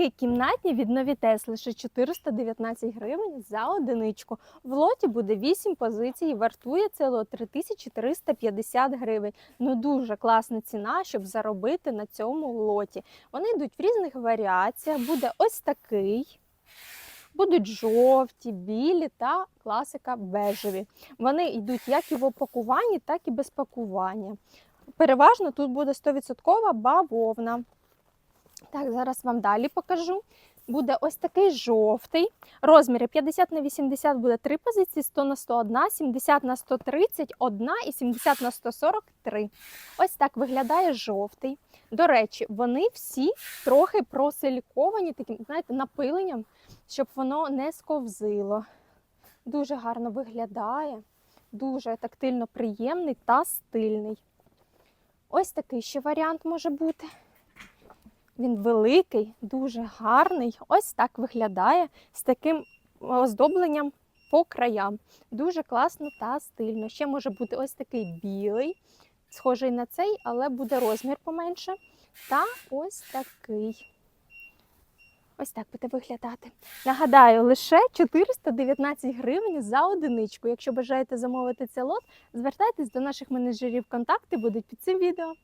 такий кімнатні від Новітес лише 419 гривень за одиничку. В лоті буде 8 позицій, вартує це лот 3350 гривень. Ну дуже класна ціна, щоб заробити на цьому лоті. Вони йдуть в різних варіаціях. Буде ось такий. Будуть жовті, білі та класика бежеві. Вони йдуть як і в опакуванні, так і без пакування. Переважно тут буде 100% бавовна. Так, зараз вам далі покажу. Буде ось такий жовтий. Розміри 50 на 80 буде 3 позиції, 100 на 101, 70 на 130, 1 і 70 на 143. Ось так виглядає жовтий. До речі, вони всі трохи просиліковані таким, знаєте, напиленням, щоб воно не сковзило. Дуже гарно виглядає, дуже тактильно приємний та стильний. Ось такий ще варіант може бути. Він великий, дуже гарний. Ось так виглядає з таким оздобленням по краям. Дуже класно та стильно. Ще може бути ось такий білий, схожий на цей, але буде розмір поменше. Та ось такий. Ось так буде виглядати. Нагадаю, лише 419 гривень за одиничку. Якщо бажаєте замовити цей лот, звертайтесь до наших менеджерів. Контакти будуть під цим відео.